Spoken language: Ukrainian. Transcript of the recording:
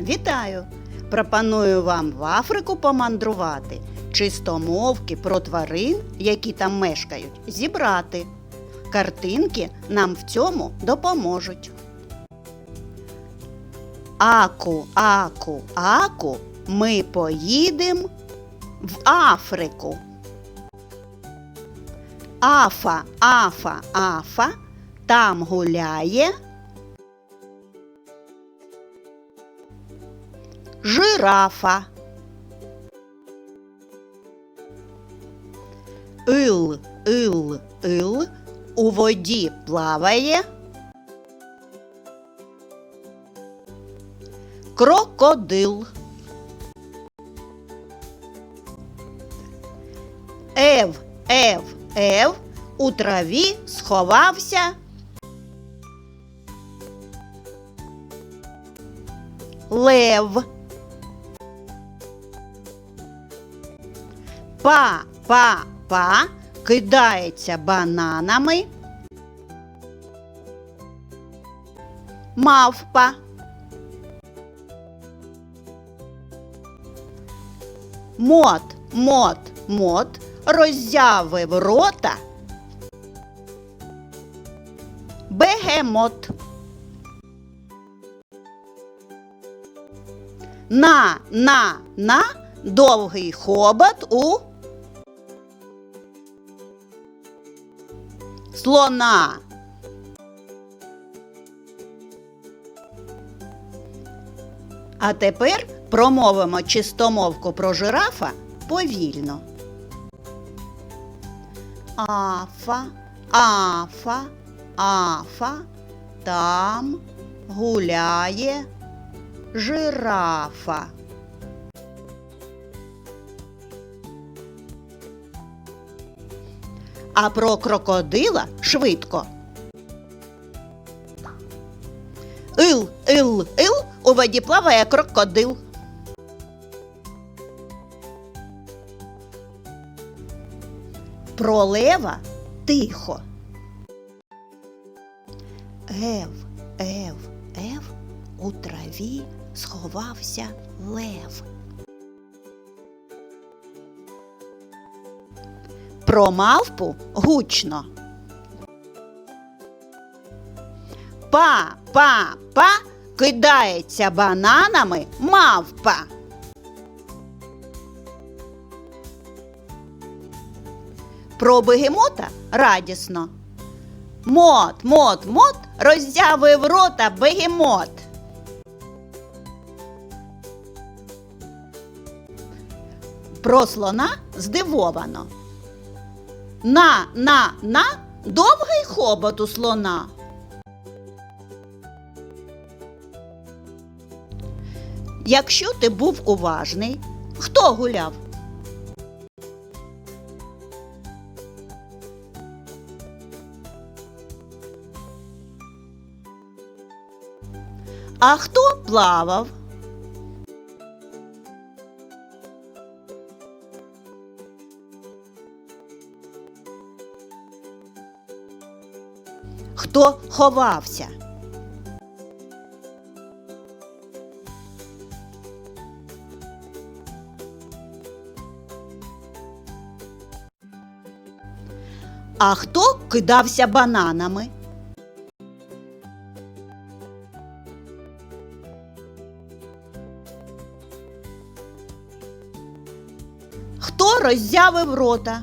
Вітаю! Пропоную вам в Африку помандрувати, чистомовки про тварин, які там мешкають, зібрати. Картинки нам в цьому допоможуть. Аку, аку, аку, ми поїдем в Африку. Афа, афа, афа, там гуляє. Жирафа. Ил, ил, ил, у воді плаває. Крокодил. Ев, ев, ев, у траві сховався. Лев. Па, па, па кидається бананами. Мавпа. Мот, мот, мот роззявив рота. Бегемот. На, на, на довгий хобот у слона. А тепер промовимо чистомовку про жирафа повільно. Афа, афа, афа, там гуляє жирафа. А про крокодила швидко. Ил, ил, ил, у воді плаває крокодил. Про лева тихо. Ев, ев, ев, у траві сховався лев. Про мавпу гучно. Па, па, па кидається бананами мавпа. Про бегемота радісно. Мот, мот, мот роззявив рота бегемот. Про слона здивовано. На, на, на довгий хобот у слона. Якщо ти був уважний, хто гуляв? А хто плавав? Хто ховався? А хто кидався бананами? Хто роззявив рота?